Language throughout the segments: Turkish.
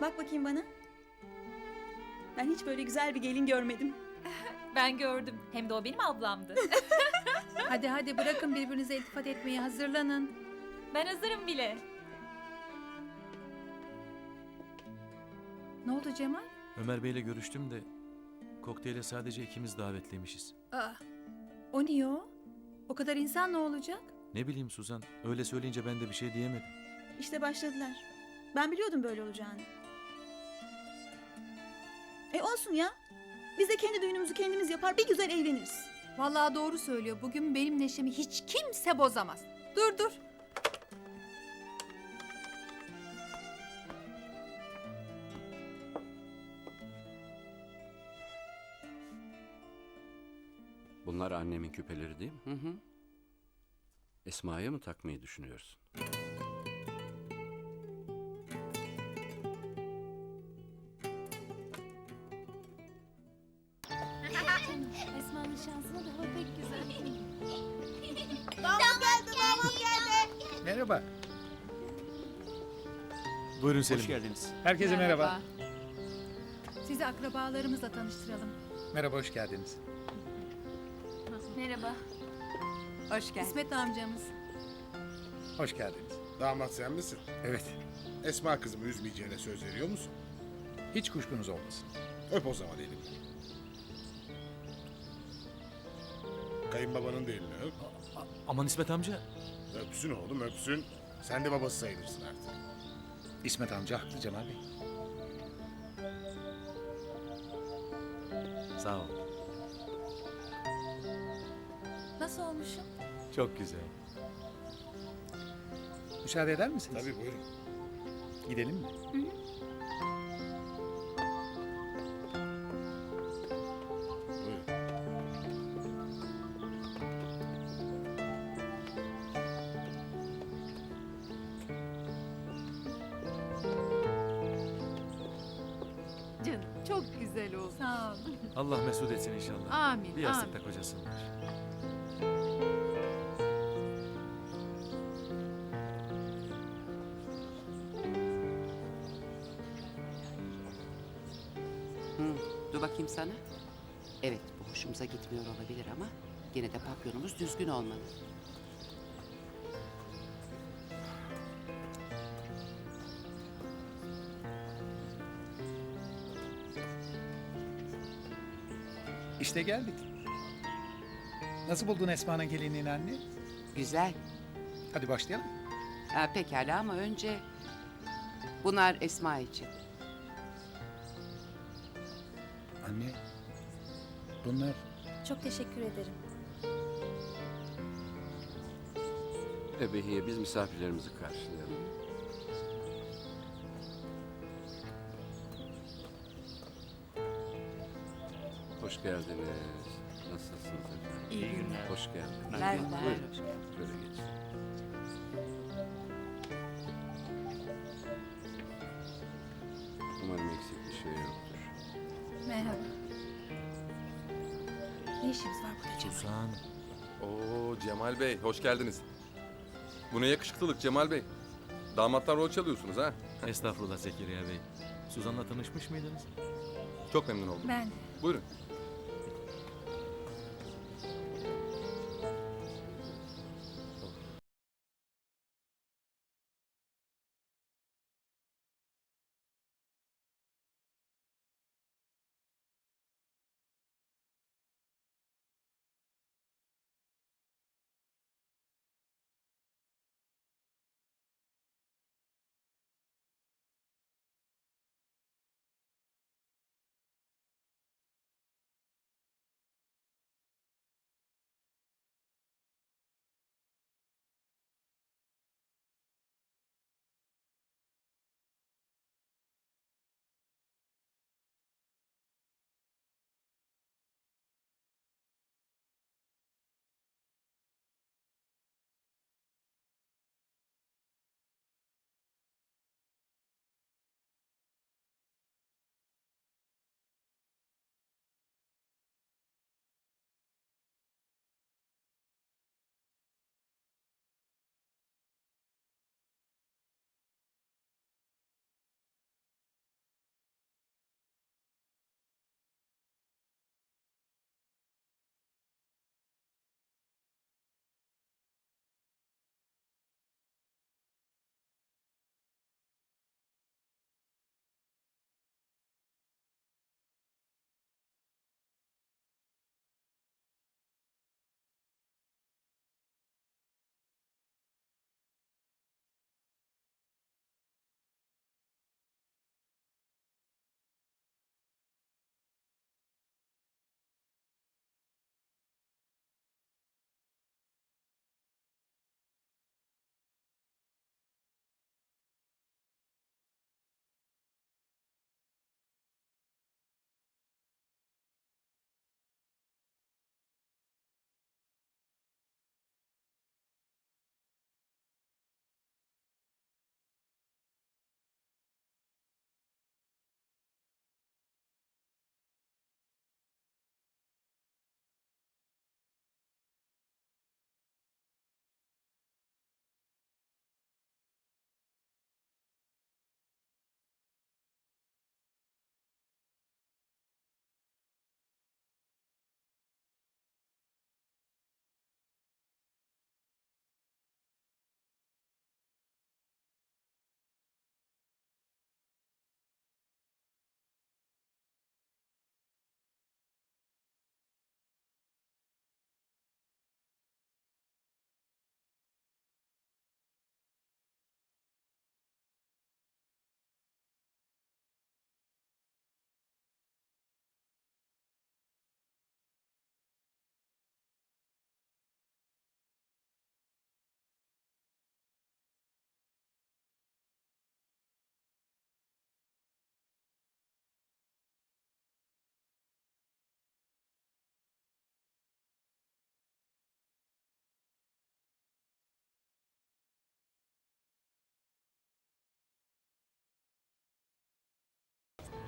Bak bakayım bana. Ben hiç böyle güzel bir gelin görmedim. Ben gördüm. Hem de o benim ablamdı. Hadi hadi bırakın birbirinize iltifat etmeyi hazırlanın. ben hazırım bile. Ne oldu Cemal? Ömer Bey'le görüştüm de kokteyle sadece ikimiz davetliymişiz. Aa, o niye o? O kadar insan ne olacak? Ne bileyim Suzan, öyle söyleyince ben de bir şey diyemedim. İşte başladılar. Ben biliyordum böyle olacağını. Olsun ya. Biz de kendi düğünümüzü kendimiz yapar bir güzel eğleniriz. Vallahi doğru söylüyor. Bugün benim neşemi hiç kimse bozamaz. Dur dur. Bunlar annemin küpeleri değil mi? Hı hı. Esma'ya mı takmayı düşünüyorsun? Buyurun Selim. Hoş geldiniz. Herkese merhaba. Sizi akrabalarımızla tanıştıralım. Merhaba, hoş geldiniz. Merhaba. Hoş geldin. İsmet amcamız. Hoş geldiniz. Damat sen misin? Evet, Esma kızımı üzmeyeceğine söz veriyor musun? hiç kuşkunuz olmasın. Öp o zaman elimi. Kayınbabanın da elini öp. Aman İsmet amca. Öpsün oğlum öpsün. Sen de babası sayılırsın artık. İsmet amca haklı Cemal Bey. Sağ ol. Nasıl olmuşum? Çok güzel. Müsaade eder misiniz? Tabii buyurun. Gidelim mi? Buyurun. Çok güzel oldu. Sağ ol. Allah mesut etsin inşallah. Amin, Bir amin. yastıkta kocasınlar. Hı, dur bakayım sana. Evet bu hoşumuza gitmiyor olabilir ama gene de papyonumuz düzgün olmalı. İşte geldik. Nasıl buldun Esma'nın gelinliğini anne? Güzel. Hadi başlayalım. Ha, pekala ama önce bunlar Esma için. Anne, bunlar Çok teşekkür ederim. Ebehiye biz misafirlerimizi karşılayalım. Hoş geldiniz. Nasılsınız efendim? İyi günler. Hoş geldiniz. Merhaba. Buyurun. Şöyle geçin. Umarım eksik bir şey yoktur. Merhaba. Ne işimiz var burada Cemal? Suzan. Oo Cemal Bey, hoş geldiniz. Bu ne yakışıklılık Cemal Bey. Damatlar rol çalıyorsunuz ha. Estağfurullah Zekeriya Bey. Suzan'la tanışmış mıydınız? Çok memnun oldum. Ben de. Buyurun.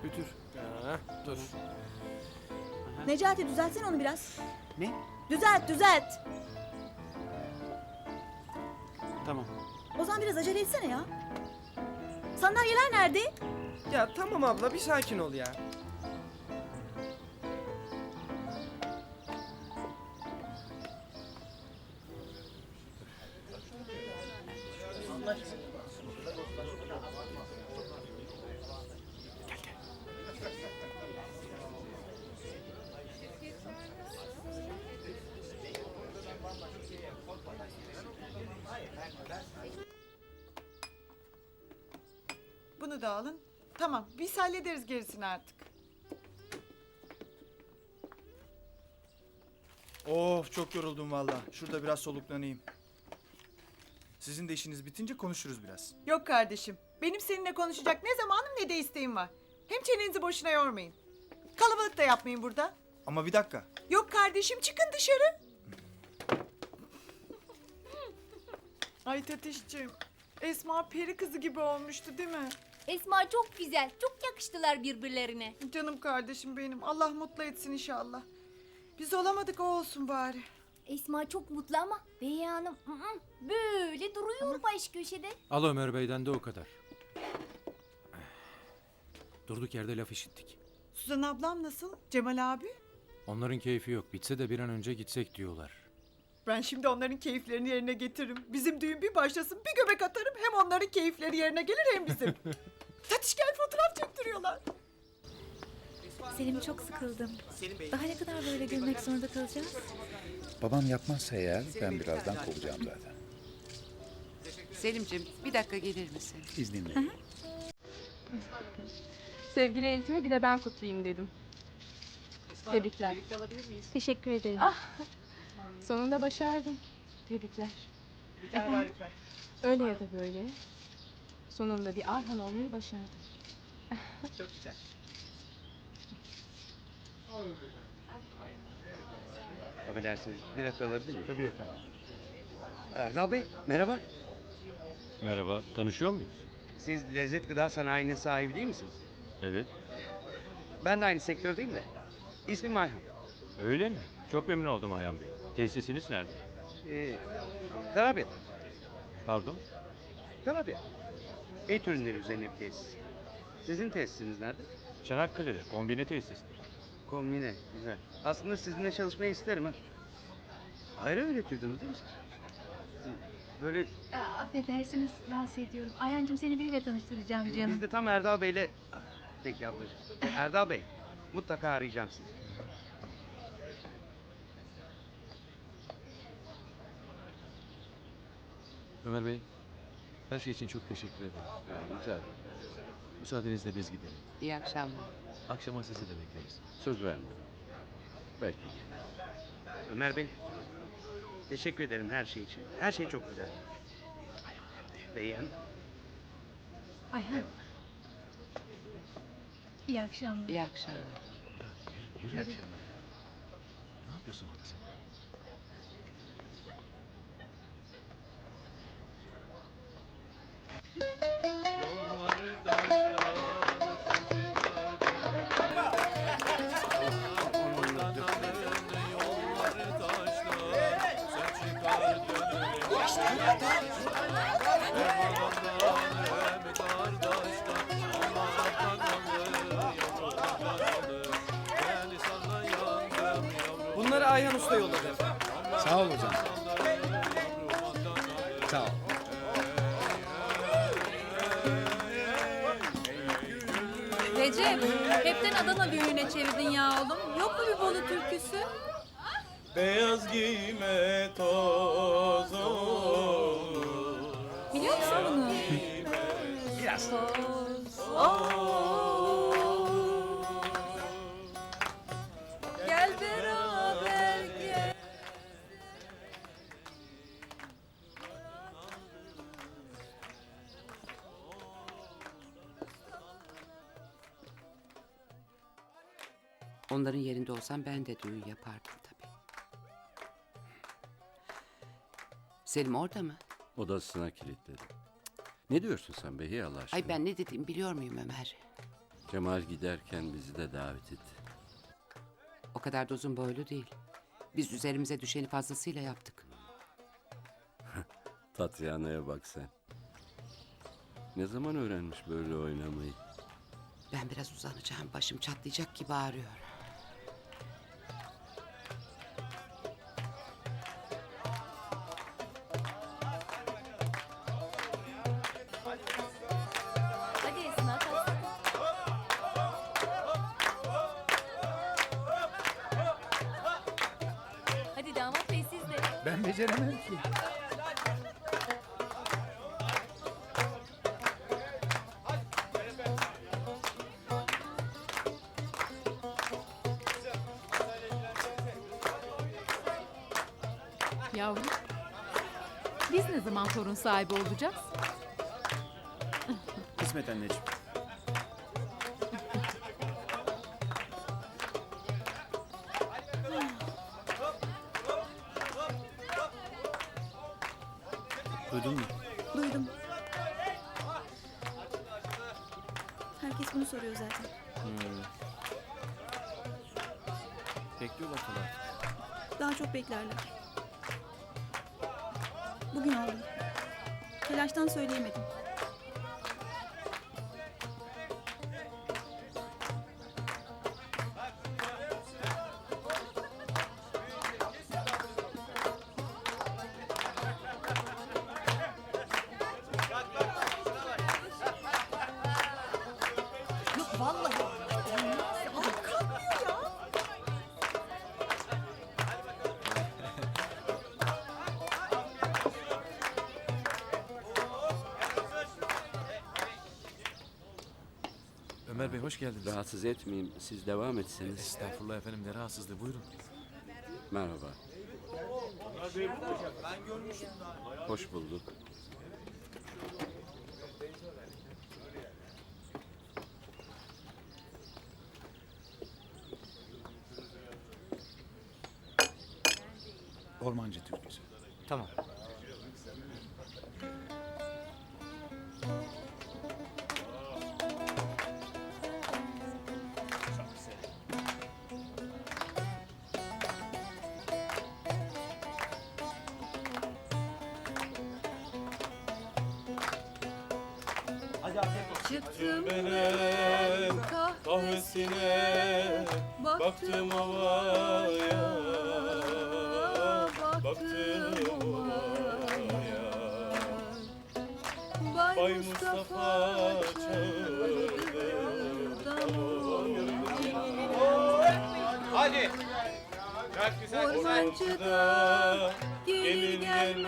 Götür. Ha, dur. Necati düzeltsene onu biraz. Ne? Düzelt düzelt. Tamam. Ozan biraz acele etsene ya. Sandalyeler nerede? Ya tamam abla bir sakin ol ya. Bunu da alın. Tamam, biz hallederiz gerisini artık. Of çok yoruldum valla. Şurada biraz soluklanayım. Sizin de işiniz bitince konuşuruz biraz. Yok kardeşim, benim seninle konuşacak ne zamanım ne de isteğim var. Hem çenenizi boşuna yormayın. Kalabalık da yapmayın burada. Ama bir dakika. Yok kardeşim, çıkın dışarı. Ay Tatişciğim, Esma peri kızı gibi olmuştu değil mi? Esma çok güzel. Çok yakıştılar birbirlerine. Canım kardeşim benim, Allah mutlu etsin inşallah. Biz olamadık, o olsun bari. Esma çok mutlu ama Bey Hanım ı -ı, böyle duruyor baş köşede. Al Ömer Bey'den de o kadar. Durduk yerde laf işittik. Suzan ablam nasıl? Cemal abi? Onların keyfi yok. Bitse de bir an önce gitsek diyorlar. Ben şimdi onların keyiflerini yerine getiririm. Bizim düğün bir başlasın bir göbek atarım. Hem onların keyifleri yerine gelir hem bizim. Tatiş gel fotoğraf çektiriyorlar. Selim çok sıkıldım. Daha ne kadar böyle gülmek zorunda kalacağız? Babam yapmazsa eğer ben birazdan kovacağım zaten. Selimciğim bir dakika gelir misin? İzninle. Sevgili eltime bir de ben kutlayayım dedim. Tebrikler. Teşekkür ederim. Sonunda başardım. Tebrikler. Öyle ya da böyle. Sonunda bir Arhan olmayı başardım. Affedersiniz. Bir dakika alabilir miyim? Tabii efendim. Erdal Bey, merhaba. Merhaba, tanışıyor muyuz? Siz Lezzet Gıda Sanayi'nin sahibi değil misiniz? Evet. Ben de aynı sektördeyim de. İsmim Ayhan. Öyle mi? Çok memnun oldum Ayhan Bey. Tesisiniz nerede? Ee, Tarabya. Pardon? Tarabya. Et ürünleri üzerine bir tesis. Sizin tesisiniz nerede? Çanakkale'de, kombine tesistir. Kombine, güzel. Aslında sizinle çalışmayı isterim ha. Ayrı öğretiyordunuz değil mi? Böyle affedersiniz rahatsız ediyorum. Ayancığım seni biriyle tanıştıracağım biz de tam Erdal Bey'le... Peki ablacığım. Erdal Bey, mutlaka arayacağım sizi. Ömer Bey, her şey için çok teşekkür ederim. Güzel. Müsaadenizle biz gidelim. İyi akşamlar. Akşama sizi de bekleriz. Söz vermiyorum. Belki. Ömer Bey, teşekkür ederim her şey için. Her şey çok güzel. Beğen. Ayhan. İyi akşamlar. İyi akşamlar. Yürü. Ne yapıyorsun orada sen? Bunları Ayhan Usta yolladı. Sağ ol hocam. Sağ ol. Recep, hepten Adana düğüne çevirdin ya oğlum. Yok mu bir Bolu türküsü? Beyaz giyme toz olur. Biliyor musun bunu? Biraz. Gel beraber gel. Onların yerinde olsam ben de düğün yapardım tabii. Selim orada mı? Odasına kilitledim. Ne diyorsun sen Behi Allah aşkına? Ay ben ne dediğimi biliyor muyum Ömer? Cemal giderken bizi de davet etti. O kadar da uzun boylu değil. Biz üzerimize düşeni fazlasıyla yaptık. Tatyana'ya bak sen. Ne zaman öğrenmiş böyle oynamayı? Ben biraz uzanacağım. Başım çatlayacak gibi ağrıyor. Yavrum. Biz ne zaman torun sahibi olacağız? Kısmet anneciğim. Duydun mu? Duydum. Herkes bunu soruyor zaten. Bekliyorlar tabii artık. Daha çok beklerler. Bugün oldu. Telaştan söyleyemedim. Hoş geldiniz. Rahatsız etmeyeyim. Siz devam etseniz. Estağfurullah efendim ne rahatsızlığı buyurun. Merhaba. Hoş bulduk. Ormancı türküsü. Tamam. Çıktım kahvesine Baktım havaya Baktım havaya. Bay Mustafa Hadi. Ormancıda gelir gelmez